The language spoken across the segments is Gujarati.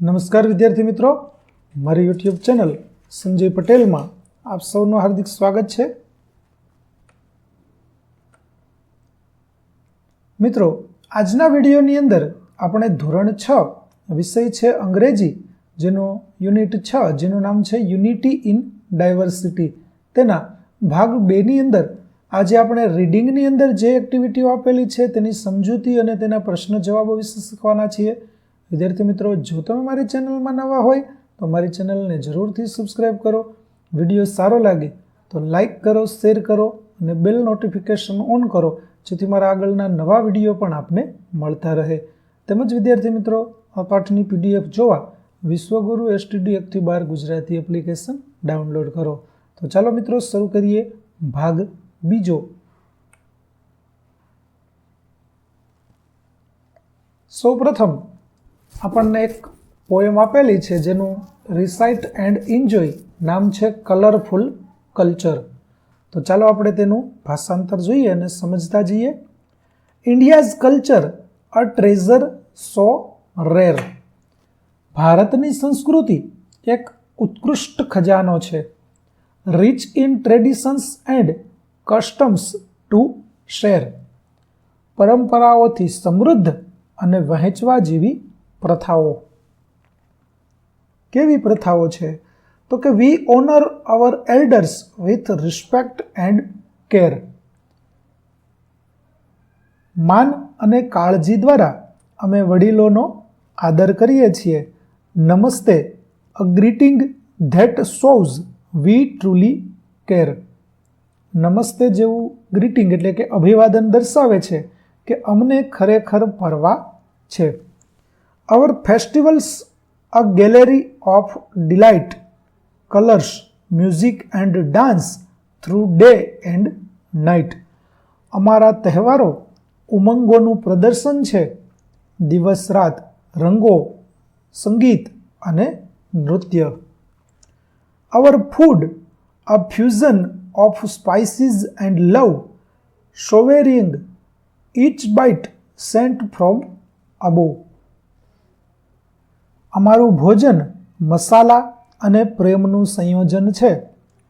નમસ્કાર વિદ્યાર્થી મિત્રો. મારી યુટ્યુબ ચેનલ સંજય પટેલમાં આપ સૌનું હાર્દિક સ્વાગત છે. મિત્રો, આજના વિડીયોની અંદર આપણે ધોરણ છ વિષય છે અંગ્રેજી, જેનો યુનિટ છ, જેનું નામ છે યુનિટી ઇન ડાયવર્સિટી. તેના ભાગ બેની અંદર આજે આપણે રીડિંગની અંદર જે એક્ટિવિટીઓ આપેલી છે તેની સમજૂતી અને તેના પ્રશ્ન જવાબો વિશે શીખવાના છીએ. વિદ્યાર્થી મિત્રો, જો તમે મારી ચેનલમાં નવા હોય તો મારી ચેનલને જરૂરથી સબસ્ક્રાઈબ કરો. વીડિયો સારો લાગે તો લાઈક કરો શેર કરો અને બેલ નોટિફિકેશન ઓન કરો, જેથી મારા આગળના નવા વીડિયો પણ આપને મળતા રહે. તેમજ વિદ્યાર્થી મિત્રો, આ પાઠની પીડીએફ જોવા વિશ્વગુરુ એસટીડી એકથી બાર ગુજરાતી એપ્લિકેશન ડાઉનલોડ કરો. તો ચાલો મિત્રો, શરૂ કરીએ ભાગ બીજો. સૌપ્રથમ આપણને એક પોએમ આપેલી છે જેનું રિસાઇટ એન્ડ એન્જોય નામ છે કલરફુલ કલ્ચર તો ચાલો આપણે તેનું ભાષાંતર જોઈએ અને સમજતા જઈએ. India's culture a treasure so rare ભારતની સંસ્કૃતિ એક ઉત્કૃષ્ટ ખજાનો છે. Rich in traditions and customs to share પરંપરાઓથી સમૃદ્ધ અને વહેંચવા જેવી પ્રથાઓ. કેવી પ્રથાઓ છે? તો કે we honour our elders with respect and care માન અને કાળજી દ્વારા અમે વડીલોનો આદર કરીએ છીએ. Namaste a greeting that shows we truly care namaste જેવું ગ્રીટિંગ એટલે કે અભિવાદન દર્શાવે છે કે અમને ખરેખર પરવા છે. Our festivals a gallery of delight colours music and dance through day and night અમારા તહેવારો ઉમંગોનું પ્રદર્શન છે. દિવસ રાત રંગો, સંગીત અને નૃત્ય. Our food a fusion of spices and love showering each bite sent from above. અમારું ભોજન મસાલા અને પ્રેમનું સંયોજન છે.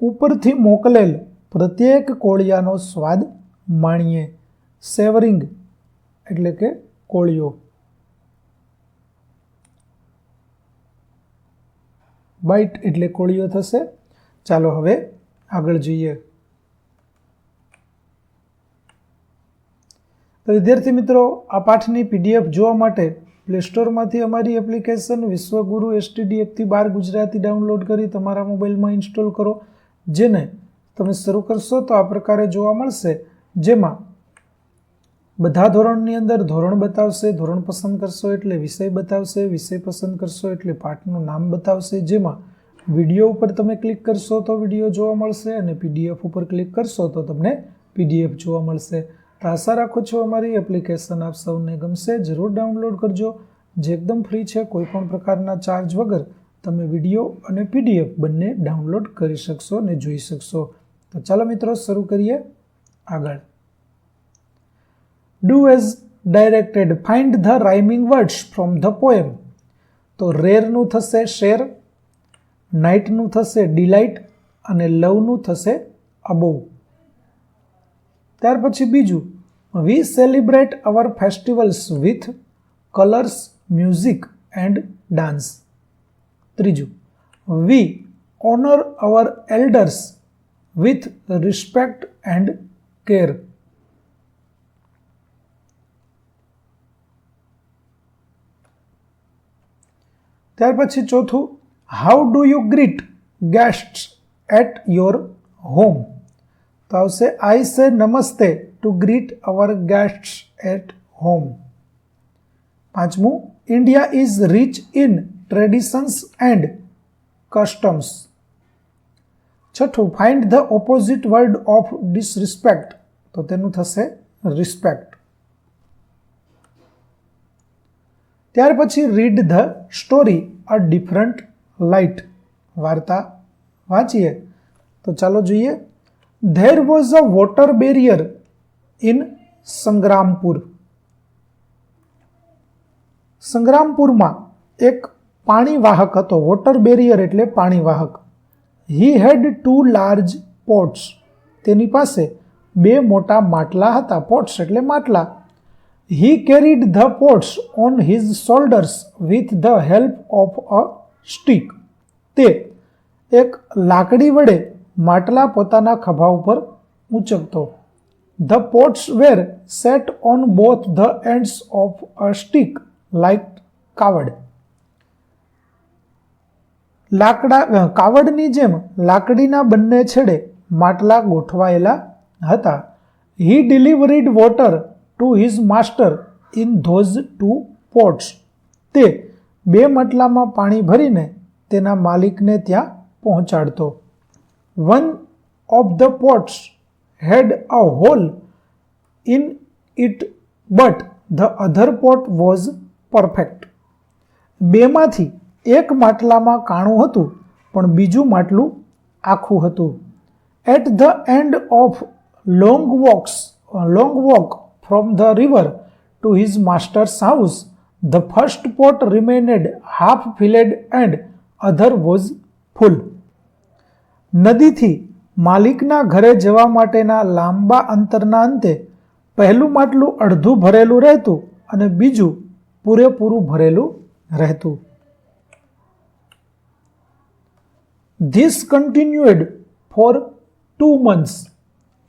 ઉપરથી મોકલેલ પ્રત્યેક કોળિયાનો સ્વાદ માણીએ. સેવરિંગ એટલે કે કોળિયો. બાઇટ એટલે કોળિયો થશે. ચાલો હવે આગળ જોઈએ. તો વિદ્યાર્થી મિત્રો, આ પાઠની પીડીએફ જોવા માટે પ્લે સ્ટોરમાંથી અમારી એપ્લિકેશન વિશ્વગુરુ એસટીડી એકથી બાર ગુજરાતી ડાઉનલોડ કરી તમારા મોબાઈલમાં ઇન્સ્ટોલ કરો. જેને તમે શરૂ કરશો તો આ પ્રકારે જોવા મળશે. જેમાં બધા ધોરણની અંદર ધોરણ બતાવશે, ધોરણ પસંદ કરશો એટલે વિષય બતાવશે, વિષય પસંદ કરશો એટલે પાઠનું નામ બતાવશે. જેમાં વીડિયો ઉપર તમે ક્લિક કરશો તો વીડિયો જોવા મળશે અને પીડીએફ ઉપર ક્લિક કરશો તો તમને પીડીએફ જોવા મળશે. આશા રાખું છું અમારી એપ્લિકેશન આપ સૌને ગમશે. જરૂર ડાઉનલોડ કરજો. જે એકદમ ફ્રી છે કોઈપણ પ્રકારના ચાર્જ વગર તમે વીડિયો અને પીડીએફ બંને ડાઉનલોડ કરી શકશો અને જોઈ શકશો. તો ચાલો મિત્રો, શરૂ કરીએ આગળ. Do as directed find the rhyming words from the poem તો રેરનું થશે શેર નાઇટનું થશે ડિલાઇટ અને લવનું થશે અબોવ ત્યાર પછી બીજું we celebrate our festivals with colours music and dance ત્રીજું we honour our elders with respect and care ત્યાર પછી ચોથું how do you greet guest at your home તો આવશે I say namaste to greet our guest at home પાંચમું India is rich in traditions and customs છઠ્ઠું find the opposite word of disrespect તો તેનું થશે રિસ્પેક્ટ ત્યાર પછી read the story a different light વાર્તા વાંચીએ તો ચાલો જોઈએ there was a water bearer in Sangrampur સંગ્રામપુરમાં એક પાણીવાહક હતો વોટર બેરિયર એટલે પાણીવાહક he had two large pots તેની પાસે બે મોટા માટલા હતા પોટ્સ એટલે માટલા. He carried the pots on his shoulders with the help of a stick તે એક લાકડી વડે માટલા પોતાના ખભા ઉપર ઉંચકતો the pots were set on both the ends of a stick like kavad લાકડા કાવડની જેમ લાકડીના બંને છેડે માટલા ગોઠવાયેલા હતા. He delivered water to his master in those two pots તે બે માટલામાં પાણી ભરીને તેના માલિકને ત્યાં પહોંચાડતો. One of the pots had a hole in it but the other pot was perfect બેમાંથી એક માટલામાં કાણું હતું, પણ બીજું માટલું આખું હતું. At the end of long walks long walk from the river to his master's house the first pot remained half filled and other was full નદીથી માલિકના ઘરે જવા માટેના લાંબા અંતરના અંતે પહેલું માટલું અડધું ભરેલું રહેતું અને બીજું પૂરેપૂરું ભરેલું રહેતું. This continued for two months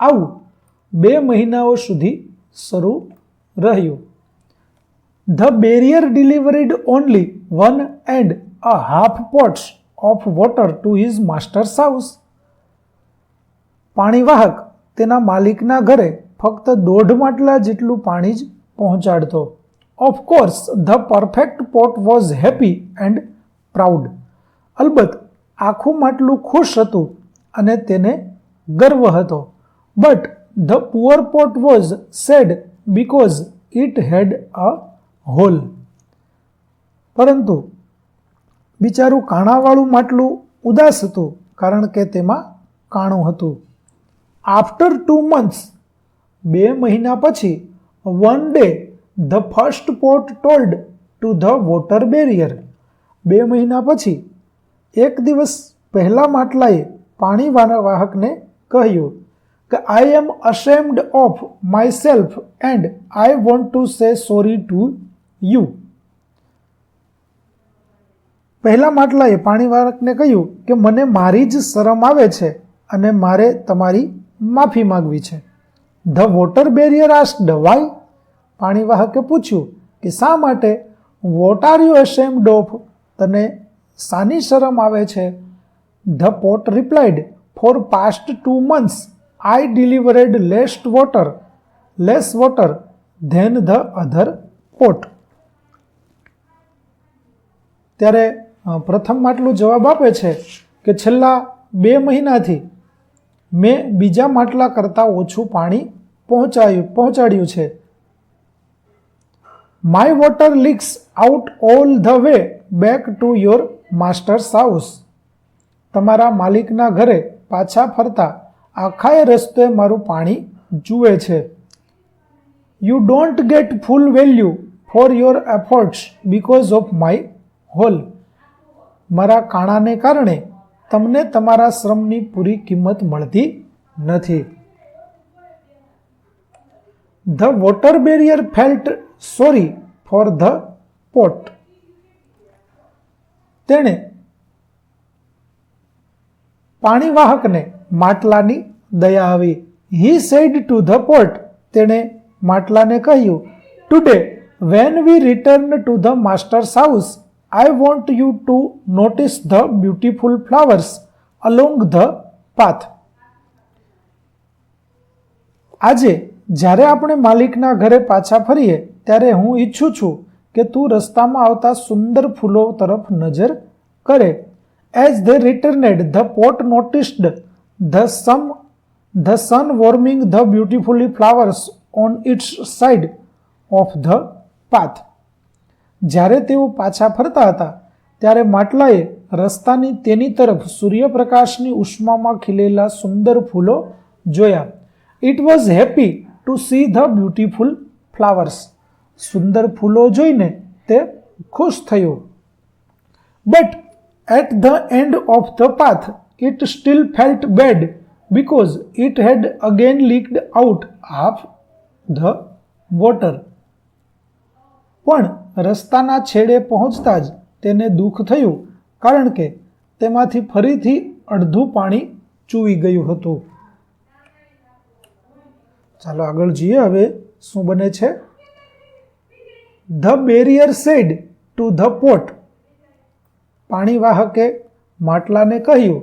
આવું બે મહિનાઓ સુધી શરૂ રહ્યું. The bearer delivered only one and a half pots of water to his master's house પાણીવાહક તેના માલિકના ઘરે ફક્ત દોઢ માટલા જેટલું પાણી જ પહોંચાડતો. Of course the perfect pot was happy and proud અલબત્ત, આખું માટલું ખુશ હતું અને તેને ગર્વ હતો. But the poor pot was sad because it had a hole પરંતુ, બિચારું કાણાવાળું માટલું ઉદાસ હતું કારણ કે તેમાં કાણું હતું. આફ્ટર ટુ મંથ્સ બે મહિના પછી one day the first pot told to the water bearer બે મહિના પછી, એક દિવસ પહેલા માટલાએ પાણી વાહકને કહ્યું કે I am ashamed of my self and I want to say sorry to you પહેલા માટલાએ પાણીવાહકને કહ્યું કે, મને મારી જ શરમ આવે છે અને મારે તમારી માફી માગવી છે. The water bearer asked why પાણીવાહકે પૂછ્યું કે શા માટે what are you ashamed of તને સાની શરમ આવે છે? The pot replied for past two months I delivered least water less water then the other pot ત્યારે પ્રથમ માટલું જવાબ આપે છે કે છેલ્લા બે મહિનાથી મેં બીજા માટલા કરતાં ઓછું પાણી પહોંચાયું, પહોંચાડ્યું છે. My water leaks out all the way back to your master's house તમારા માલિકના ઘરે પાછા ફરતા આખાએ રસ્તે મારું પાણી જુએ છે. You don't get full value for your efforts because of my hole મારા કાણાને કારણે તમને તમારા શ્રમની પૂરી કિંમત મળતી નથી. The water bearer felt sorry for the pot તેણે પાણીવાહકને માટલાની દયા આવી. He said to the pot તેણે માટલાને કહ્યું today when we return to the master's house I want you to notice the beautiful flowers along the path આજે, જ્યારે આપણે માલિકના ઘરે પાછા ફરીએ, ત્યારે હું ઈચ્છું છું કે તું રસ્તામાં આવતા સુંદર ફૂલો તરફ નજર કરે. As they returned the pot noticed the some the sun warming the beautifully flowers on its side of the path જ્યારે તેઓ પાછા ફરતા હતા, ત્યારે માટલાએ રસ્તાની તેની તરફ સૂર્યપ્રકાશની ઉષ્મામાં ખીલેલા સુંદર ફૂલો જોયા. It was happy to see the beautiful flowers સુંદર ફૂલો જોઈને તે ખુશ થયો. But at the end of the path it still felt bad because it had again leaked out half the water પણ રસ્તાના છેડે પહોંચતા જ તેને દુઃખ થયું, કારણ કે તેમાંથી ફરીથી અડધું પાણી ચૂવી ગયું હતું. ચાલો આગળ જઈએ હવે શું બને છે? The bearer said to the pot પાણીવાહકે માટલાને કહ્યું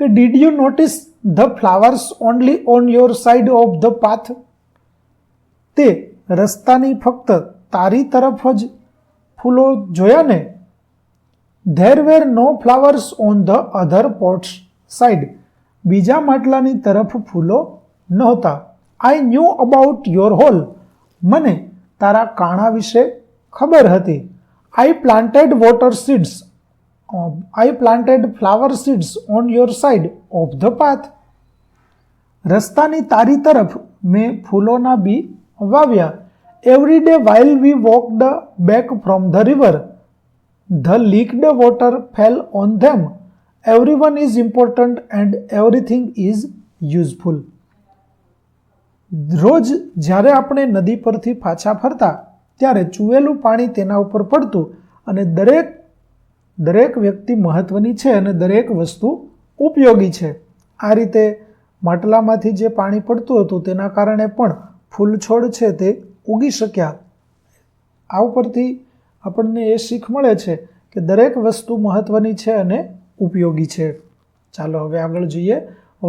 કે did you notice the flowers only on your side of the path તે રસ્તાની ફક્ત તારી તરફ જ ફૂલો જોયા ને? There were no flowers on the other pot's side બીજા માટલાની તરફ ફૂલો નહોતા. I knew about your hole મને તારા કાણા વિશે ખબર હતી. I planted water seeds I planted flower seeds on your side of the path રસ્તાની તારી તરફ મેં ફૂલોના બી વાવ્યા. Every day while we walked back from the river the leaked water fell on them every one is important and everything is useful રોજ જ્યારે આપણે નદી પરથી પાછા ફરતા, ત્યારે ચૂવેલું પાણી તેના ઉપર પડતું અને દરેક દરેક વ્યક્તિ મહત્વની છે અને દરેક વસ્તુ ઉપયોગી છે. આ રીતે માટલામાંથી જે પાણી પડતું હતું તેના કારણે પણ ફૂલ છોડ છે તે ઉગી શક્યા. આ ઉપરથી આપણને એ શીખ મળે છે કે દરેક વસ્તુ મહત્વની છે અને ઉપયોગી છે. ચાલો હવે આગળ જોઈએ.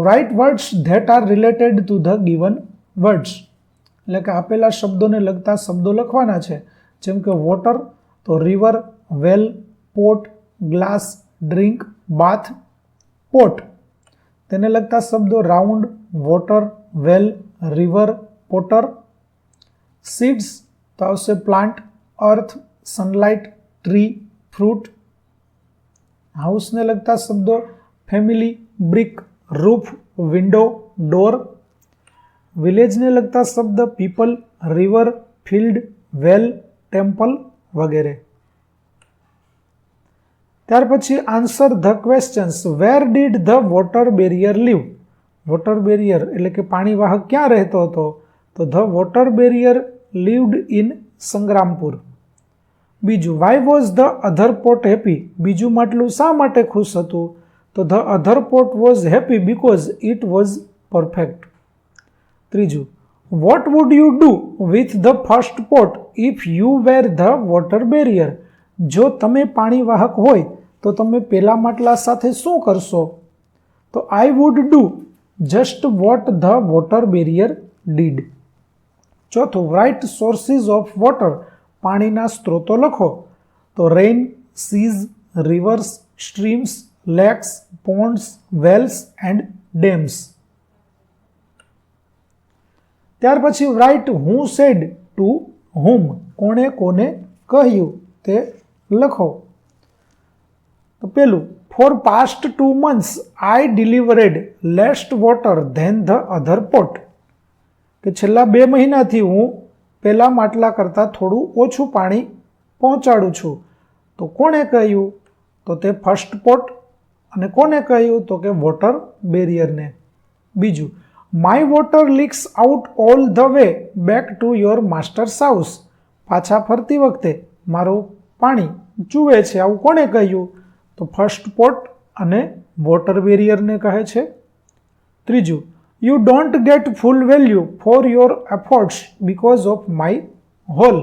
Write words that are related to the given words એટલે કે આપેલા શબ્દોને લગતા શબ્દો લખવાના છે. જેમ કે વોટર તો river well pot glass drink bath pot તેને લગતા શબ્દો round water well river potter seeds તો આવશે plant earth sunlight tree fruit હાઉસને લગતા શબ્દો family brick roof window door વિલેજને લગતા શબ્દ people river field well temple વગેરે ત્યાર પછી answer the questions where did the water bearer live water bearer એટલે કે પાણી વાહક ક્યાં રહેતો હતો તો the water bearer lived in Sangrampur. બીજું why was the other pot happy બીજું માટલું શા માટે ખુશ હતું? તો the other pot was happy because it was perfect ત્રીજું what would you do with the first pot if you were the water bearer જો તમે પાણી વાહક હોય, તો તમે પેલા માટલા સાથે શું કરશો? તો I would do just what the water bearer did ચોથું રાઇટ સોર્સિસ ઓફ વોટર પાણીના સ્ત્રોતો લખો. તો rain seas rivers streams lakes ponds wells and dams ત્યાર પછી write who said to whom કોણે કોને કહ્યું તે લખો. તો પેલું for past two months I delivered least water than the other pot કે છેલ્લા બે મહિનાથી હું પહેલાં માટલા કરતાં થોડું ઓછું પાણી પહોંચાડું છું. તો કોણે કહ્યું? તો તે ફર્સ્ટ પોટ અને કોને કહ્યું? તો કે વોટર બેરિયરને બીજું my water leaks out all the way back to your master's house પાછા ફરતી વખતે મારું પાણી ચૂવે છે. આવું કોણે કહ્યું? તો ફર્સ્ટ પોટ અને વોટર બેરિયરને કહે છે. ત્રીજું you don't get full value for your efforts because of my hole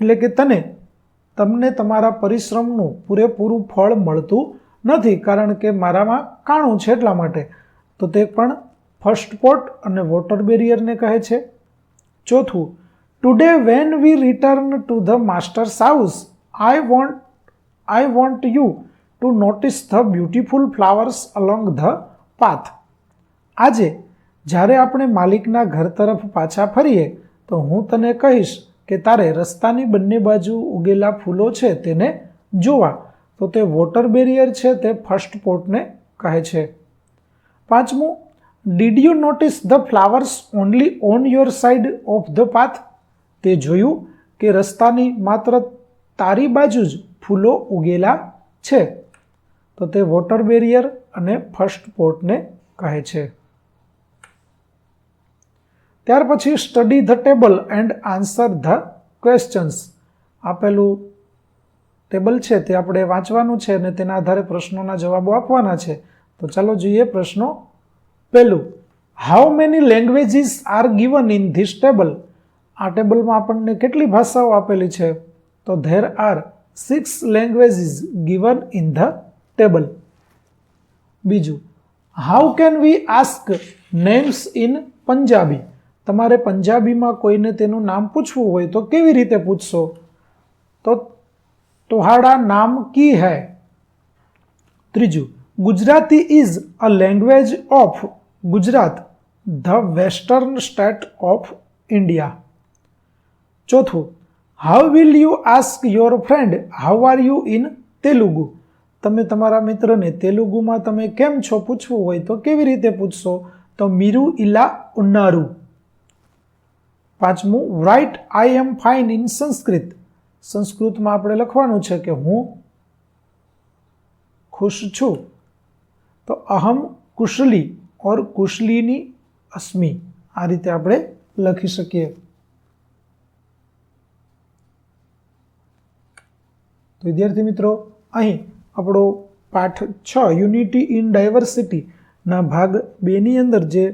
એટલે કે તને, તમને તમારા પરિશ્રમનું પૂરેપૂરું ફળ મળતું નથી, કારણ કે મારામાં કાણું છે એટલા માટે. તો તે પણ ફર્સ્ટ પોટ અને વોટર બેરિયરને કહે છે. ચોથું today when we return to the master's house I want I want you to notice the beautiful flowers along the path આજે જ્યારે આપણે માલિકના ઘર તરફ પાછા ફરીએ, તો હું તને કહીશ કે તારે રસ્તાની બંને બાજુ ઉગેલા ફૂલો છે તેને જોવા. તો તે વોટર બેરિયર છે તે ફર્સ્ટ પોર્ટને કહે છે. પાંચમું did you notice the flowers only on your side of the path તે જોયું કે રસ્તાની માત્ર તારી બાજુ જ ફૂલો ઉગેલા છે. તો તે વોટર બેરિયર અને ફર્સ્ટ પોર્ટને કહે છે. ત્યાર પછી study the table and answer the questions આપેલું ટેબલ છે તે આપણે વાંચવાનું છે અને તેના આધારે પ્રશ્નોના જવાબો આપવાના છે. તો ચાલો જોઈએ પ્રશ્નો પહેલું. How many languages are given in this table આ ટેબલમાં આપણને કેટલી ભાષાઓ આપેલી છે? તો there are six languages given in the table બીજું. How can we ask names in Punjabi તમારે પંજાબીમાં કોઈને તેનું નામ પૂછવું હોય તો કેવી રીતે પૂછશો? તો તોહાડા નામ કી હૈ? ત્રીજું, Gujarati is a language of Gujarat, the western state of India. ચોથું, how will you ask your friend, how are you in Telugu? તમે તમારા મિત્રને તેલુગુમાં તમે કેમ છો પૂછવું હોય તો કેવી રીતે પૂછશો? તો મીરુ ઇલા ઉન્નારુ. પાંચમું write I am fine in Sanskrit. સંસ્કૃતમાં આપણે લખવાનું છે કે હું ખુશ છું. તો અહમ કુશલી ઓર કુશલીની અસ્મી. આ રીતે આપણે લખી શકીએ. તો વિદ્યાર્થી મિત્રો, અહીં આપણો પાઠ છ યુનિટી ઇન ડાયવર્સિટીના ભાગ બેની અંદર જે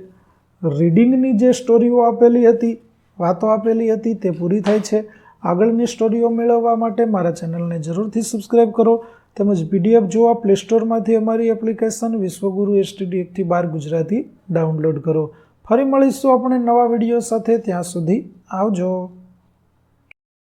રીડિંગની જે સ્ટોરીઓ આપેલી હતી વાતો આપેલી હતી તે પૂરી થાય છે. આગળની સ્ટોરીઓ મેળવવા માટે મારા ચેનલને જરૂરથી સબસ્ક્રાઈબ કરો તેમજ પીડીએફ જોવા પ્લે સ્ટોરમાંથી અમારી એપ્લિકેશન વિશ્વગુરુ એસટીડી એકથી બાર ગુજરાતી ડાઉનલોડ કરો. ફરી મળીશું આપણે નવા વીડિયો સાથે ત્યાં સુધી આવજો.